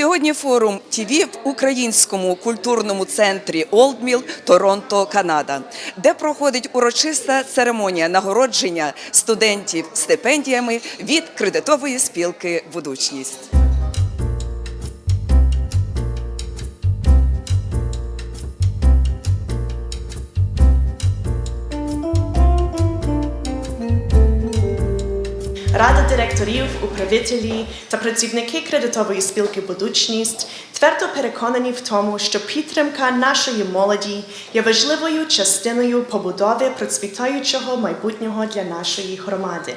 Сьогодні форум ТІВІ в українському культурному центрі Олдміл, Торонто, Канада, де проходить урочиста церемонія нагородження студентів стипендіями від кредитової спілки Будучність. Рада директорів, управителі та працівники кредитової спілки Будучність твердо переконані в тому, що підтримка нашої молоді є важливою частиною побудови процвітаючого майбутнього для нашої громади.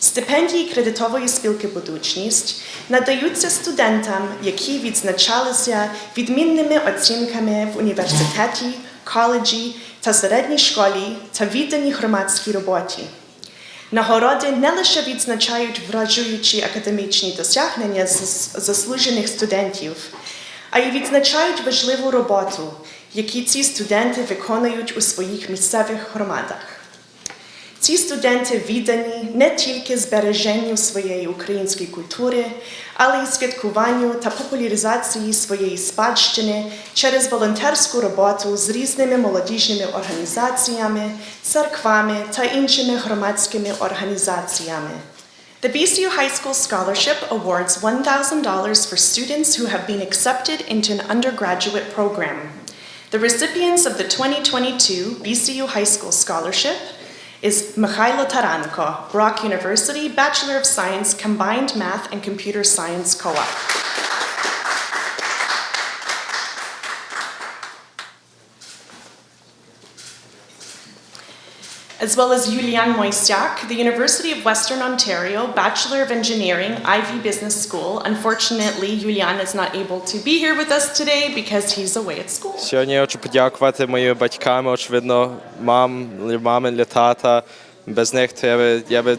Стипендії кредитової спілки Будучність надаються студентам, які відзначалися відмінними оцінками в університеті, коледжі та середній школі та віддані громадській роботі. Нагороди не лише відзначають вражуючі академічні досягнення заслужених студентів, а й відзначають важливу роботу, які ці студенти виконують у своїх місцевих громадах. Ці студенти віддані не тільки збереженню своєї української культури, але й святкуванню та популяризації своєї спадщини через волонтерську роботу з різними молодіжними організаціями, церквами та іншими громадськими організаціями. The BCU High School Scholarship awards $1,000 for students who have been accepted into an undergraduate program. The recipients of the 2022 BCU High School Scholarship is Mikhailo Taranko, Brock University Bachelor of Science Combined Math and Computer Science Co-op. As well as Yulian Moisiak, the University of Western Ontario Bachelor of Engineering Ivy Business School. Unfortunately, Yulian is not able to be here with us today because he's away at school. Сьогодні я хочу подякувати моїм батькам, очевидно, мам, мами, для тата. Без них то я би, я би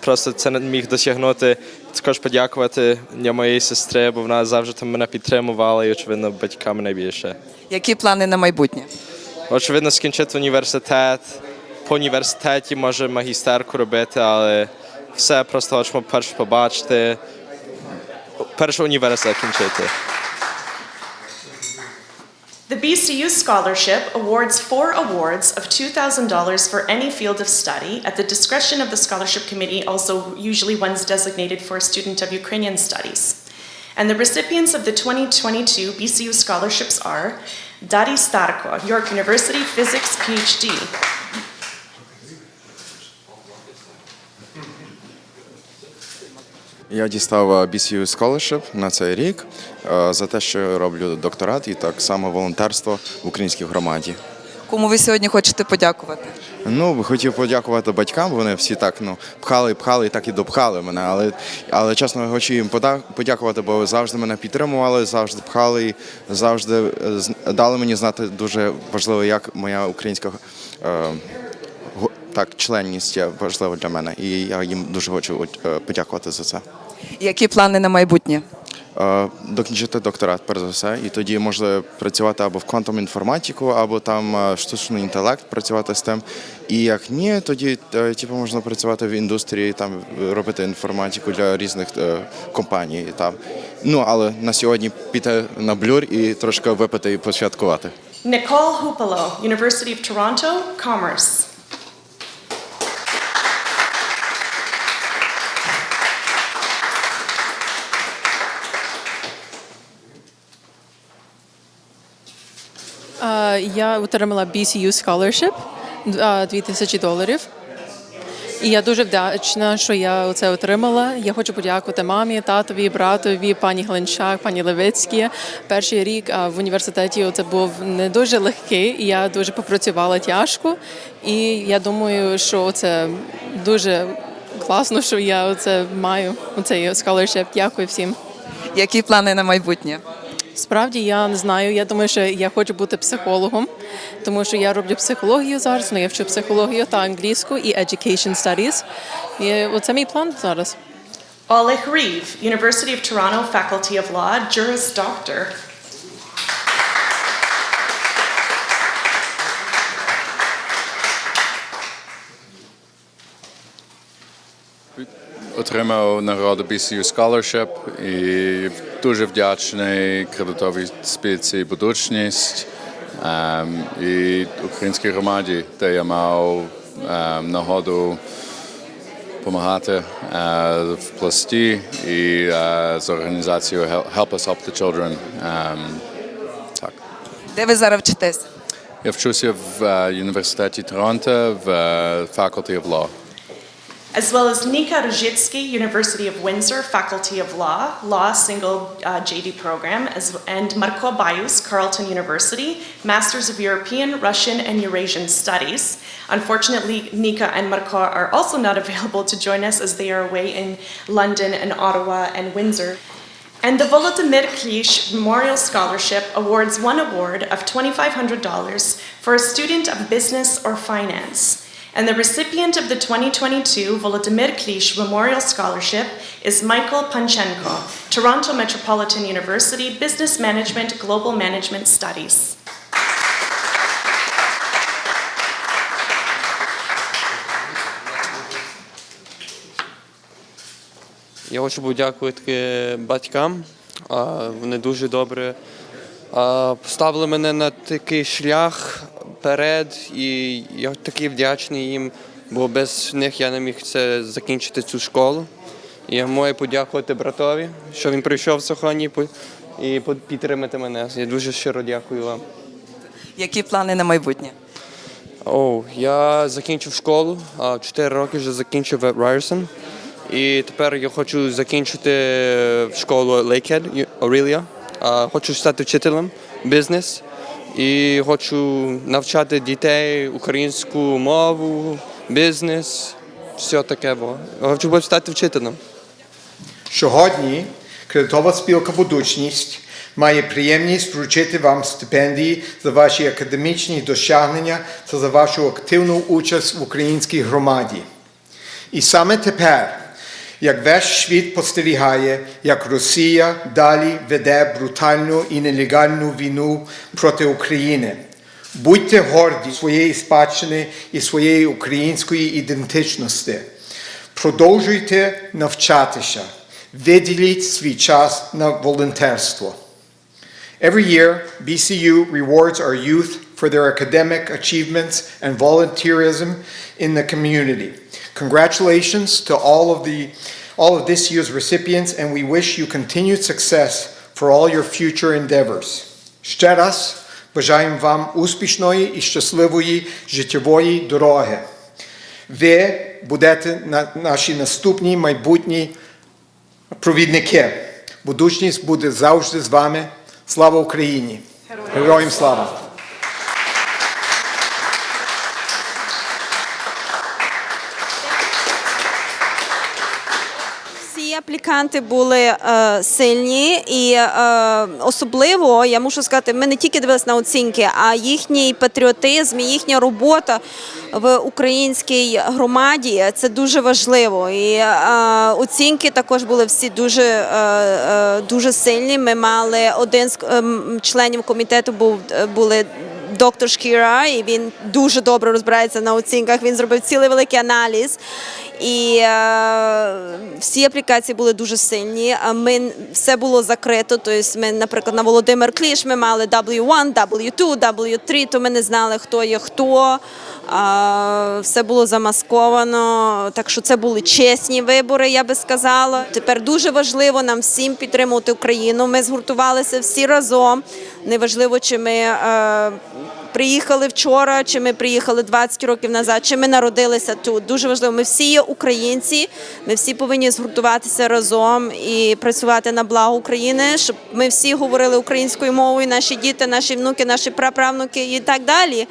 просто це не міг досягнути. Також подякувати для моєї сестри, бо вона завжди там мене підтримувала і, очевидно, батькам найбільше. Які плани на майбутнє? Очевидно, скінчити університет. По університеті може магістерку робити, але все просто хочемо перше побачити. Перше університет закінчити. The BCU Scholarship awards four awards of $2,000 for any field of study at the discretion of the Scholarship Committee, also usually ones designated for a student of Ukrainian studies. And the recipients of the 2022 BCU scholarships are Dari Starko, York University Physics PhD, Я дістав е, BCU Scholarship на цей рік е, за те, що роблю докторат і так само волонтерство в українській громаді. Кому ви сьогодні хочете подякувати? Ну, хотів подякувати батькам. Вони всі так ну пхали, пхали і так і допхали мене. Але, але чесно, хочу їм подякувати, бо завжди мене підтримували, завжди пхали і завжди е, дали мені знати дуже важливо, як моя українська е, так, членність є важлива для мене. І я їм дуже хочу подякувати за це. Які плани на майбутнє? Е, Докінчити докторат, перш за все, і тоді можна працювати або в квантову інформатику, або там е, штучний інтелект, працювати з тим. І як ні, тоді е, типу, можна працювати в індустрії, там робити інформатику для різних е, компаній. Там. Ну але на сьогодні піти на блюр і трошки випити і посвяткувати. Nicole Hupalo, University of Toronto, Commerce. Е, Я отримала BCU Scholarship е, 2000 доларів. І я дуже вдячна, що я це отримала. Я хочу подякувати мамі, татові, братові, пані Гленчак, пані Левицькій. Перший рік в університеті це був не дуже легкий. і Я дуже попрацювала тяжко. І я думаю, що це дуже класно, що я це маю цей scholarship. Дякую всім. Які плани на майбутнє? Справді я не знаю. Я думаю, що я хочу бути психологом, тому що я роблю психологію зараз. Ну, я вчу психологію та англійську і education studies. І оце мій план зараз. Олег Рів, University of Toronto Faculty of Law, Juris Doctor. Отримав нагороду BCU Scholarship і дуже вдячний кредитовій спілці «Будучність» ем, і українській громаді, де я мав ем, нагоду допомагати е, в пласті і е, з організацією Hel- Help Us Help the Children. Ем, так. Де ви зараз вчитесь? Я вчуся в е, університеті Торонто в Faculty of Law. As well as Nika Ruzhitsky, University of Windsor, Faculty of Law, Law Single uh, JD program, as, and Marko Bayus, Carleton University, Masters of European, Russian, and Eurasian Studies. Unfortunately, Nika and Marko are also not available to join us as they are away in London and Ottawa and Windsor. And the Volodymyr Klish Memorial Scholarship awards one award of $2,500 for a student of business or finance. And the recipient of the 2022 Volodymyr Klish Memorial Scholarship is Michael Panchenko, Toronto Metropolitan University Business Management Global Management Studies. Я хочу подякувати батькам. Вони дуже добре поставили мене на такий шлях перед, і я такий вдячний їм, бо без них я не міг це закінчити цю школу. І я маю подякувати братові, що він прийшов сьогодні по- і підтримати мене. Я дуже щиро дякую вам. Які плани на майбутнє? О, я закінчив школу, а, чотири роки вже закінчив в Ryerson. І тепер я хочу закінчити школу Lakehead, Aurelia. Хочу стати вчителем бізнес і хочу навчати дітей українську мову, бізнес, все таке. Бо. Хочу стати вчителем. Сьогодні кредитова спілка «Будучність» має приємність вручити вам стипендії за ваші академічні досягнення та за вашу активну участь в українській громаді. І саме тепер, як весь світ спостерігає, як Росія далі веде брутальну і нелегальну війну проти України. Будьте горді своєї спадщини і своєї української ідентичності. Продовжуйте навчатися. Виділіть свій час на волонтерство. Every year, BCU rewards our youth for their academic achievements and volunteerism in the community. Congratulations to all of the all of this year's recipients and we wish you continued success for all your future endeavors. Ще раз бажаємо вам успішної і щасливої життєвої дороги. Ви будете на наші наступні майбутні провідники. Будучність буде завжди з вами. Слава Україні! Героям слава! Всі були е, сильні, і е, особливо я мушу сказати, ми не тільки дивилися на оцінки, а їхній патріотизм, і їхня робота в українській громаді це дуже важливо. І е, оцінки також були всі дуже, е, е, дуже сильні. Ми мали один з ем, членів комітету був були доктор Шкіра, і він дуже добре розбирається на оцінках. Він зробив цілий великий аналіз. І е, всі аплікації були дуже сильні. Ми все було закрито. Тобто, ми, наприклад, на Володимир Кліш ми мали W1, W2, W3, то ми не знали, хто є хто. А, все було замасковано. Так що це були чесні вибори, я би сказала. Тепер дуже важливо нам всім підтримувати Україну. Ми згуртувалися всі разом. Неважливо, чи ми. Е, Приїхали вчора, чи ми приїхали 20 років назад, чи ми народилися тут. Дуже важливо. Ми всі є українці. Ми всі повинні згуртуватися разом і працювати на благо України, щоб ми всі говорили українською мовою, наші діти, наші внуки, наші праправнуки і так далі.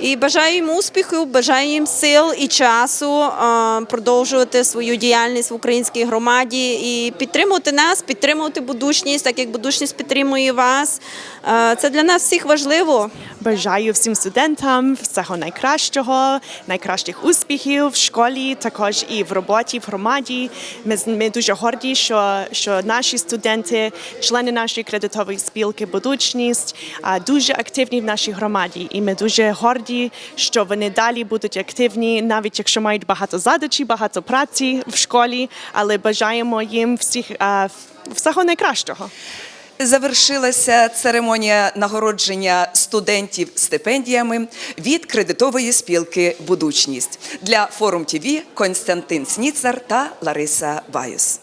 І бажаю їм успіху, бажаю їм сил і часу е, продовжувати свою діяльність в українській громаді і підтримувати нас, підтримувати будучність, так як будучність підтримує вас. Е, Це для нас всіх важливо. Бажаю всім студентам всього найкращого, найкращих успіхів в школі, також і в роботі, в громаді. Ми, ми дуже горді, що, що наші студенти, члени нашої кредитової спілки Будучність, дуже активні в нашій громаді. І ми дуже горді раді, що вони далі будуть активні, навіть якщо мають багато задачі, багато праці в школі, але бажаємо їм всіх всього найкращого. Завершилася церемонія нагородження студентів стипендіями від кредитової спілки Будучність для форум ТІВІ Константин Сніцар та Лариса Баюс.